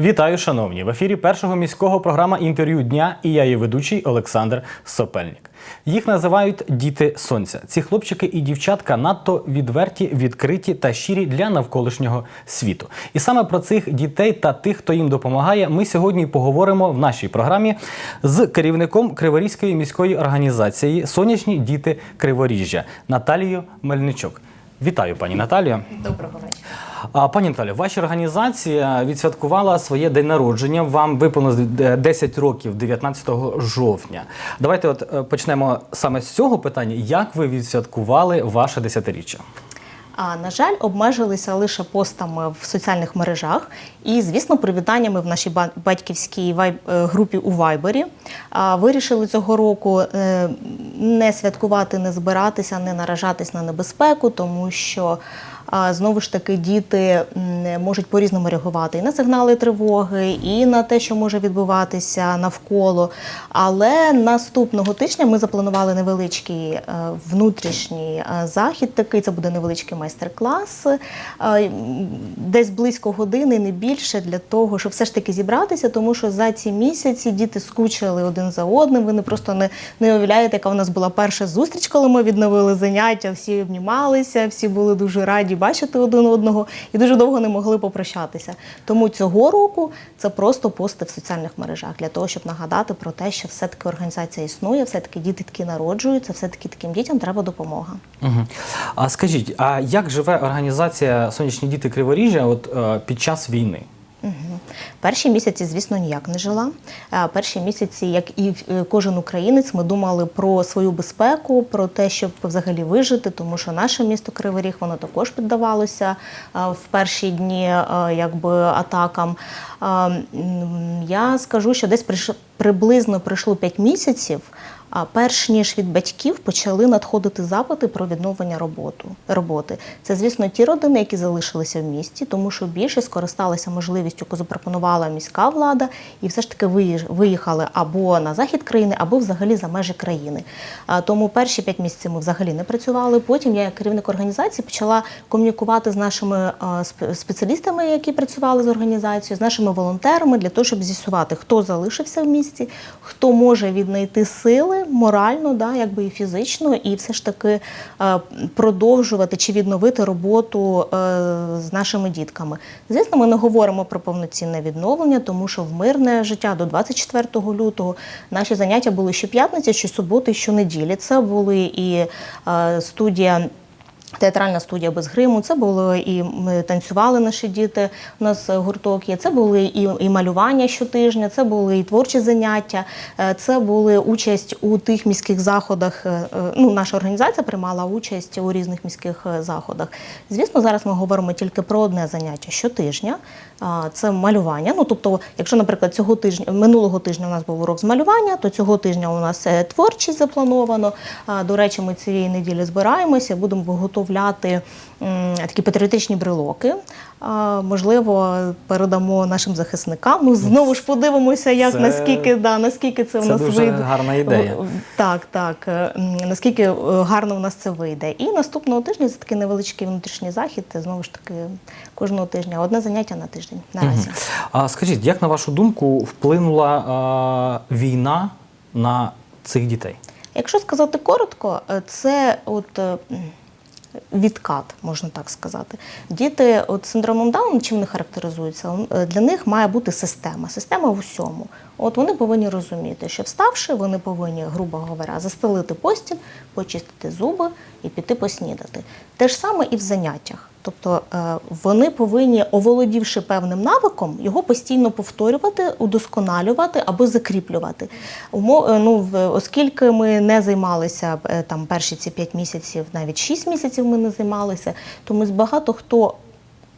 Вітаю, шановні! В ефірі першого міського програма інтерв'ю дня і я її ведучий Олександр Сопельник. Їх називають діти сонця. Ці хлопчики і дівчатка надто відверті, відкриті та щирі для навколишнього світу. І саме про цих дітей та тих, хто їм допомагає, ми сьогодні поговоримо в нашій програмі з керівником Криворізької міської організації Сонячні діти Криворіжжя Наталією Мельничук. Вітаю, пані Наталія. Доброго вечора. Пані Наталі, ваша організація відсвяткувала своє день народження. Вам виповнилось е, 10 років 19 жовтня. Давайте от е, почнемо саме з цього питання. Як ви відсвяткували ваше десятиріччя? А на жаль, обмежилися лише постами в соціальних мережах і, звісно, привітаннями в нашій ба- батьківській е, групі у Вайбері. Вирішили цього року е, не святкувати, не збиратися, не наражатись на небезпеку, тому що а, знову ж таки діти можуть по-різному реагувати і на сигнали тривоги, і на те, що може відбуватися навколо. Але наступного тижня ми запланували невеличкий е, внутрішній е, захід. Такий це буде невеличкий майстер-клас, е, десь близько години, не більше, для того, щоб все ж таки зібратися, тому що за ці місяці діти скучили один за одним. Ви не просто не, не уявляєте, яка у нас була перша зустріч, коли ми відновили заняття. Всі обнімалися, всі були дуже раді бачити один одного і дуже довго не могли попрощатися. Тому цього року це просто пости в соціальних мережах для того, щоб нагадати про те, що все-таки організація існує, все-таки діти такі народжуються, все-таки таким дітям треба допомога. Угу. А скажіть, а як живе організація Сонячні діти Криворіжжя от е, під час війни? Перші місяці, звісно, ніяк не жила. Е, Перші місяці, як і е, кожен українець, ми думали про свою безпеку, про те, щоб взагалі вижити, тому що наше місто Кривий Ріг, воно також піддавалося е, в перші дні якби атакам. Я скажу, що десь приблизно пройшло 5 місяців. А перш ніж від батьків почали надходити запити про відновлення роботу, роботи. Це, звісно, ті родини, які залишилися в місті, тому що більше скористалися можливістю, яку запропонувала міська влада, і все ж таки виїхали або на захід країни, або взагалі за межі країни. Тому перші п'ять місяців ми взагалі не працювали. Потім я, як керівник організації, почала комунікувати з нашими спеціалістами, які працювали з організацією, з нашими волонтерами для того, щоб з'ясувати, хто залишився в місті, хто може віднайти сили морально, да, якби і фізично, і все ж таки е, продовжувати чи відновити роботу е, з нашими дітками. Звісно, ми не говоримо про повноцінне відновлення, тому що в мирне життя до 24 лютого наші заняття були щоп'ятниці, щосуботи, щонеділі. Це були і е, студія. Театральна студія без гриму, це було і ми танцювали наші діти. У нас гурток є. Це були і, і малювання щотижня, це були і творчі заняття, е, це були участь у тих міських заходах. е, е, Ну, наша організація приймала участь у різних міських заходах. Звісно, зараз ми говоримо тільки про одне заняття щотижня. Це малювання. Ну тобто, якщо, наприклад, цього тижня минулого тижня у нас був урок з малювання, то цього тижня у нас творчість заплановано. До речі, ми цієї неділі збираємося, будемо виготовляти такі патріотичні брелоки. Можливо, передамо нашим захисникам. Ну знову ж подивимося, як Це- наскільки да наскільки це, це в нас дуже вийде. гарна ідея. Так, так. Е, Наскільки е, гарно в нас це вийде. І наступного тижня це такий невеличкий внутрішній захід. Знову ж таки, кожного тижня одне заняття на тиждень. Наразі. А скажіть, як на вашу думку вплинула е, війна на цих дітей? Якщо сказати коротко, е, це от. Відкат, можна так сказати. Діти от синдромом Даун чим не характеризуються? Е, Для них має бути система, система в усьому. От вони повинні розуміти, що вставши, вони повинні, грубо говоря, застелити постіль, почистити зуби і піти поснідати. Те ж саме і в заняттях. Тобто е, вони повинні, оволодівши певним навиком, його постійно повторювати, удосконалювати або закріплювати. Е, Ну, оскільки ми не займалися е, там перші ці 5 місяців, навіть 6 місяців ми не займалися, то ми з багато хто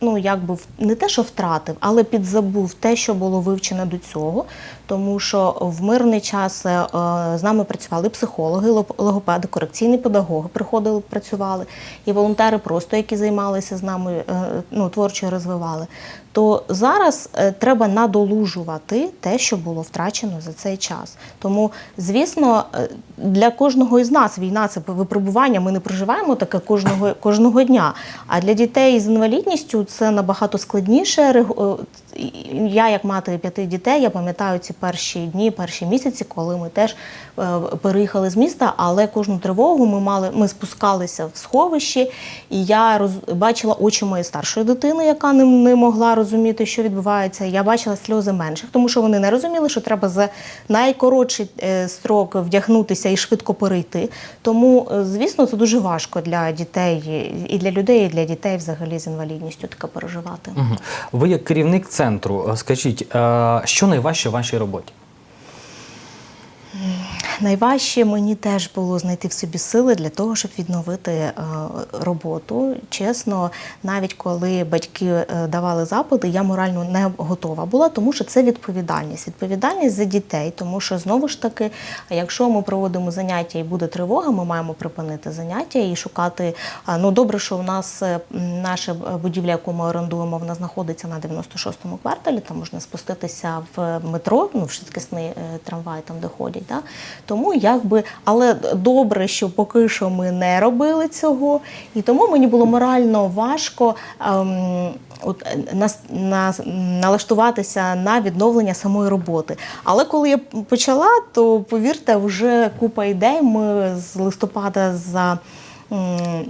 ну якби не те, що втратив, але підзабув те, що було вивчено до цього. Тому що в мирний час е, з нами працювали психологи, лог- логопеди, корекційні педагоги приходили, працювали, і волонтери, просто які займалися з нами, е, ну творчо розвивали. То зараз е, треба надолужувати те, що було втрачено за цей час. Тому, звісно, для кожного із нас війна це випробування. Ми не проживаємо таке кожного, кожного дня. А для дітей з інвалідністю це набагато складніше. Е, Я, як мати п'яти дітей, я пам'ятаю ці перші дні, перші місяці, коли ми теж е, переїхали з міста, але кожну тривогу ми мали, ми спускалися в сховищі, і я роз, бачила очі моєї старшої дитини, яка не, не могла розуміти, що відбувається. Я бачила сльози менших, тому що вони не розуміли, що треба за найкоротший е, строк вдягнутися і швидко перейти. Тому, звісно, це дуже важко для дітей і для людей, і для дітей взагалі з інвалідністю таке переживати. Ви як керівник центру, е, скажіть, е, що найважче в вашій роботі? Найважче мені теж було знайти в собі сили для того, щоб відновити е, роботу. Чесно, навіть коли батьки е, давали запити, я морально не готова була, тому що це відповідальність. Відповідальність за дітей, тому що знову ж таки, якщо ми проводимо заняття і буде тривога, ми маємо припинити заняття і шукати. Ну добре, що у нас е, наша будівля, яку ми орендуємо, вона знаходиться на 96-му кварталі. Там можна спуститися в метро, ну в швидкісний е, трамвай, там де ходять. Да? Тому якби, але добре, що поки що ми не робили цього, і тому мені було морально важко. Ем, От на, нас, нас, налаштуватися на відновлення самої роботи. Але коли я почала, то повірте, вже купа ідей. Ми з листопада за м,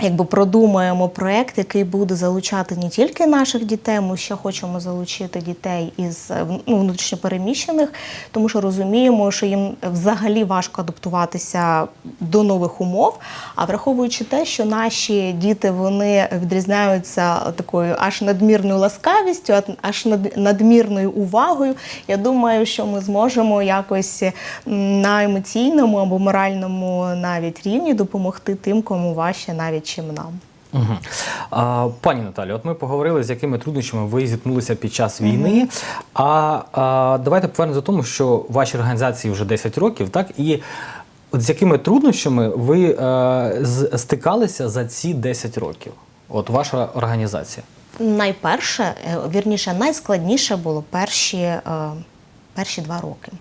Якби продумаємо проект, який буде залучати не тільки наших дітей, ми ще хочемо залучити дітей із ну, внутрішньопереміщених, тому що розуміємо, що їм взагалі важко адаптуватися до нових умов. А враховуючи те, що наші діти вони відрізняються такою аж надмірною ласкавістю, аж надмірною увагою, я думаю, що ми зможемо якось на емоційному або моральному навіть рівні допомогти тим, кому важче навіть чим нам. Угу. А, пані Наталі, от ми поговорили, з якими труднощами ви зіткнулися під час війни. А, а давайте повернемося до тому, що вашій організації вже 10 років, так? І от з якими труднощами ви е, з- стикалися за ці 10 років? От ваша організація. Найперше, е, вірніше, найскладніше було перші, е, перші два роки.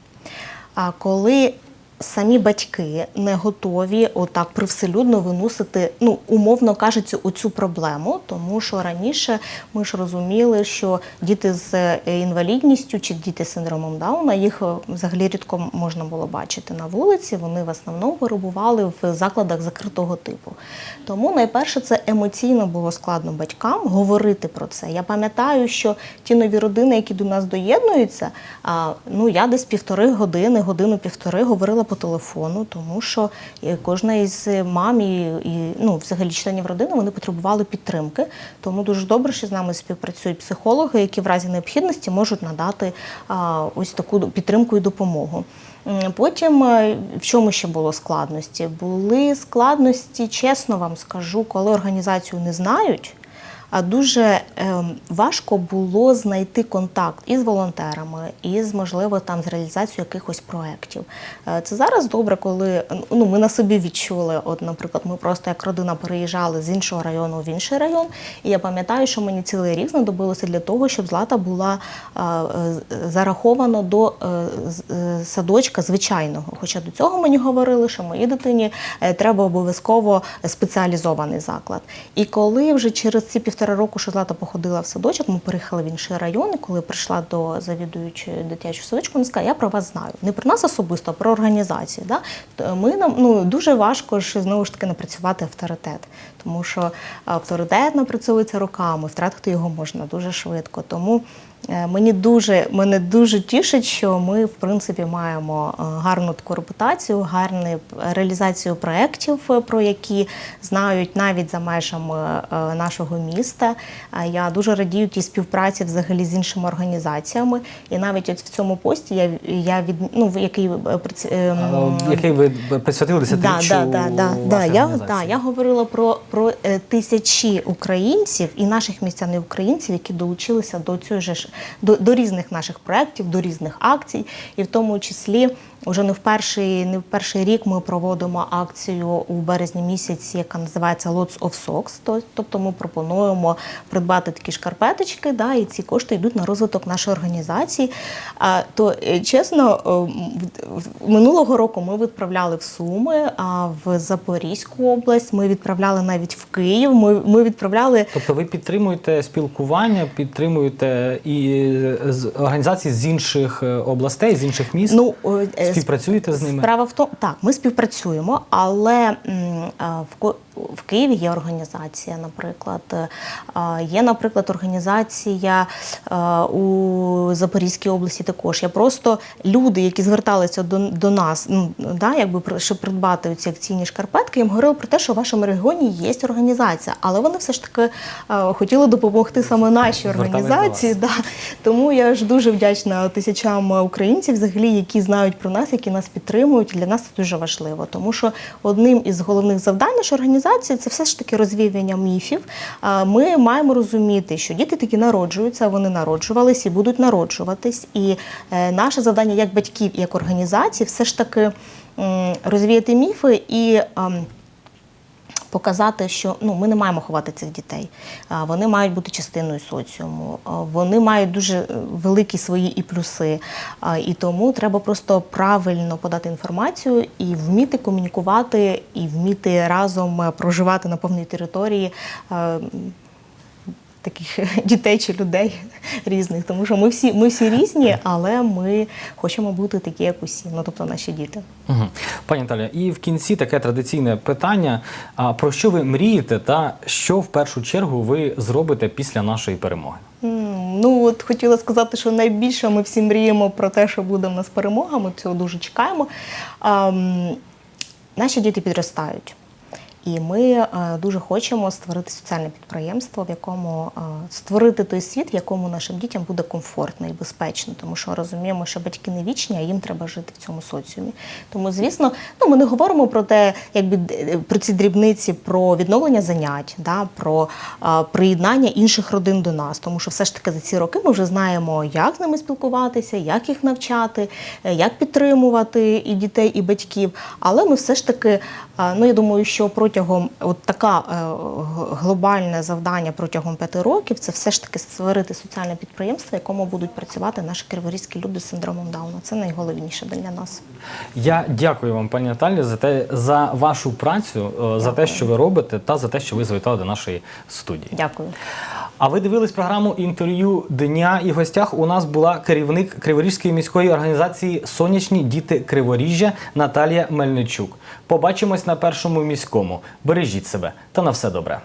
А коли самі батьки не готові отак привселюдно виносити, ну умовно кажучи, оцю проблему, тому що раніше ми ж розуміли, що діти з е, інвалідністю чи діти з синдромом Дауна їх е, взагалі рідко можна було бачити на вулиці. Вони в основному перебували в закладах закритого типу. Тому найперше це емоційно було складно батькам говорити про це. Я пам'ятаю, що ті нові родини, які до нас доєднуються, ну я десь півтори години, годину-півтори говорила по телефону, тому що е, кожна із мам і, і ну, взагалі членів родини вони потребували підтримки. Тому дуже добре, що з нами співпрацюють психологи, які в разі необхідності можуть надати а, ось таку підтримку і допомогу. Потім е, в чому ще було складності? Були складності, чесно вам скажу, коли організацію не знають. А дуже ем, важко було знайти контакт із волонтерами, із можливо там з реалізацією якихось проєктів. Е, Це зараз добре, коли ну ми на собі відчули. От, наприклад, ми просто як родина переїжджали з іншого району в інший район. І я пам'ятаю, що мені цілий рік знадобилося для того, щоб злата була е, зарахована до е, садочка звичайного. Хоча до цього мені говорили, що моїй дитині треба обов'язково спеціалізований заклад. І коли вже через ці півтора року, що Злата походила в садочок, ми переїхали в інший район. І коли прийшла до завідуючої дитячого садочку, вона сказала, я про вас знаю. Не про нас особисто, а про організацію. Да? Ми нам ну дуже важко ж знову ж таки напрацювати авторитет, тому що авторитет напрацьовується роками, втратити його можна дуже швидко. Тому Мені дуже мене дуже тішить, що ми в принципі маємо е, гарну таку репутацію, гарну реалізацію проєктів, е, про які знають навіть за межами е, нашого міста. Я дуже радію тій співпраці взагалі з іншими організаціями. І навіть от в цьому пості я, я від ну який е, Який ви присвятили Да, да, да, да, да. Я, да, я говорила про, про е, тисячі українців і наших містян і українців, які долучилися до цього ж до, до різних наших проєктів, до різних акцій, і в тому числі Уже не в перший, не в перший рік ми проводимо акцію у березні місяці, яка називається Lots of Socks. То- Тобто ми пропонуємо придбати такі шкарпеточки, да, і ці кошти йдуть на розвиток нашої організації. А, то е, чесно, е, в- минулого року ми відправляли в Суми, а в Запорізьку область ми відправляли навіть в Київ. Ми, ми відправляли Тобто ви підтримуєте спілкування, підтримуєте і з організації з інших е, областей, з інших міст? ну е, е, Співпрацюєте з ними? Справа в тому, так, ми співпрацюємо, але в, Ко- в Києві є організація, наприклад. Е, Є, наприклад, організація е, у Запорізькій області також. Я просто люди, які зверталися до, до нас, ну, да, якби, щоб придбати ці акційні шкарпетки, їм говорили про те, що в вашому регіоні є організація, але вони все ж таки е, хотіли допомогти саме нашій організації. Да. Тому я ж дуже вдячна тисячам українців, взагалі, які знають про нас, які нас підтримують. Для нас це дуже важливо, тому що одним із головних завдань нашої організації це все ж таки розвіювання міфів. Ми маємо розуміти, що діти такі народжуються, вони народжувались і будуть народжуватись. І е, наше завдання як батьків як організації все ж таки розвіяти міфи і. Показати, що ну ми не маємо ховати цих дітей. Вони мають бути частиною соціуму. Вони мають дуже е, великі свої і плюси. І тому треба просто правильно подати інформацію і вміти комунікувати, і вміти разом е, проживати на повній території. Таких дітей чи людей різних, тому що ми всі ми всі різні, але ми хочемо бути такі, як усі, ну тобто наші діти. Угу. Пані Наталя, і в кінці таке традиційне питання: а про що ви мрієте, та що в першу чергу ви зробите після нашої перемоги? Ну от хотіла сказати, що найбільше ми всі мріємо про те, що буде в нас перемога. Ми цього дуже чекаємо. Ем, наші діти підростають. І ми е, дуже хочемо створити соціальне підприємство, в якому е, створити той світ, в якому нашим дітям буде комфортно і безпечно, тому що розуміємо, що батьки не вічні, а їм треба жити в цьому соціумі. Тому, звісно, ну ми не говоримо про те, якби д- про ці дрібниці, про відновлення занять, да, про е, приєднання інших родин до нас, тому що все ж таки за ці роки ми вже знаємо, як з ними спілкуватися, як їх навчати, е, як підтримувати і дітей, і батьків. Але ми все ж таки, е, ну я думаю, що протягом от така е, глобальне завдання протягом п'яти років це все ж таки створити соціальне підприємство, в якому будуть працювати наші криворізькі люди з синдромом Дауна. Це найголовніше для нас. Я дякую вам, пані Наталі, за те за вашу працю, е, за те, що ви робите, та за те, що ви завітали до нашої студії. Дякую. А ви дивились програму інтерв'ю дня і в гостях у нас була керівник Криворізької міської організації Сонячні діти Криворіжжя Наталія Мельничук. Побачимось на першому міському. Бережіть себе та на все добре.